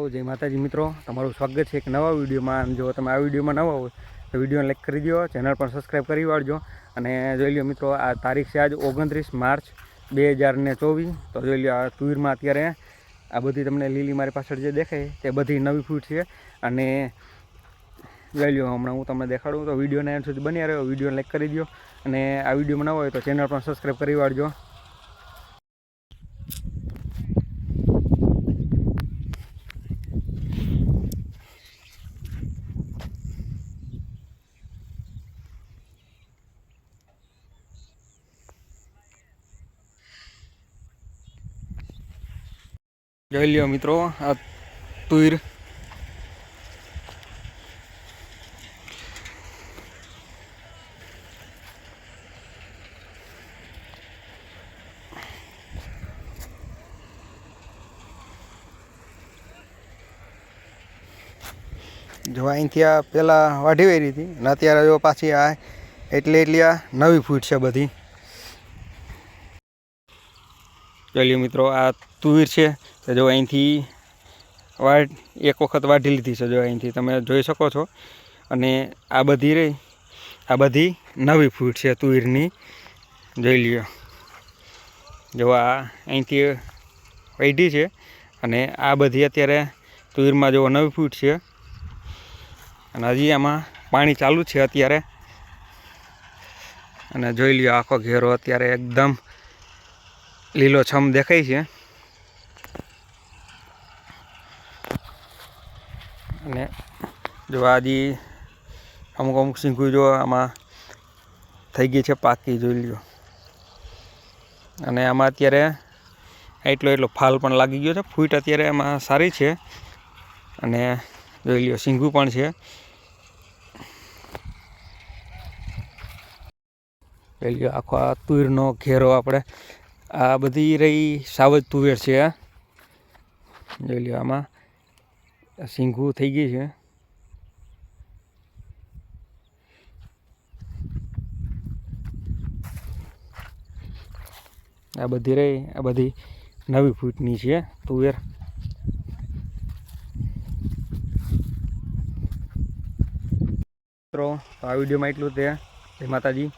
Hello જય માતાજી મિત્રો. તમારું સ્વાગત છે એક નવા વિડીયોમાં. જો તમે આ વિડીયોમાં નવા હોય, તો વિડીયોને લાઈક કરી દો, ચેનલ પણ સબસ્ક્રાઈબ કરી વાળજો. અને જોઈ લો મિત્રો, આ તારીખ છે આજ ઓગણત્રીસ માર્ચ બે હજાર ને ચોવીસ. તો જોઈ લો આ તુવીરમાં અત્યારે આ બધી તમને લીલી મારી પાછળ જે દેખાય, તે બધી નવી ફૂટ છે. અને જોઈ લો હમણાં હું તમને દેખાડું તો વિડીયોને એન્ડ સુધી બની રહ્યો વિડીયોને લાઈક કરી દો. અને આ વિડીયોમાં ન હોય તો ચેનલ પણ સબસ્ક્રાઈબ કરી વાળજો. જોઈ લ્યો મિત્રો, આ તુર. જો અહીંથી આ પહેલાં વાઢી વેરી હતી, અને અત્યારે જો પાછી આ એટલે એટલી આ નવી ફૂટ છે બધી. ચાલ્યો મિત્રો, આ તુવેર છે. તો જો અહીંથી વાઢ, એક વખત વાઢી લીધી છે જો અહીંથી. તમે જોઈ શકો છો. અને આ બધી રહી, આ બધી નવી ફૂટ છે તુવેરની. જોઈ લ્યો. જો આ અહીંથી વૈઢી છે અને આ બધી અત્યારે તુવેરમાં જો નવી ફૂટ છે. અને હજી આમાં પાણી ચાલુ છે અત્યારે. અને જોઈ લ્યો આખો ઘેરો અત્યારે એકદમ લીલો છમ દેખાય છે. અને જો આજી અમુક અમુક સિંગું જો આમાં થઈ ગઈ છે પાકી, જોઈ લ્યો. અને આમાં અત્યારે એટલો એટલો ફાલ પણ લાગી ગયો છે. ફૂટ અત્યારે એમાં સારી છે. અને જોઈ લ્યો સિંઘુ પણ છે. જોઈ લ્યો, આખો આ તુરનો ઘેરો આપણે આ બધી રહી સાવજ તુવેર છે આ જોઈ લ્યો આમાં. સિંગું થઈ ગઈ છે. આ બધી રહી, આ બધી નવી ફૂટની છે તુવેર. મિત્રો આ વિડીયોમાં એટલું તે માતાજી.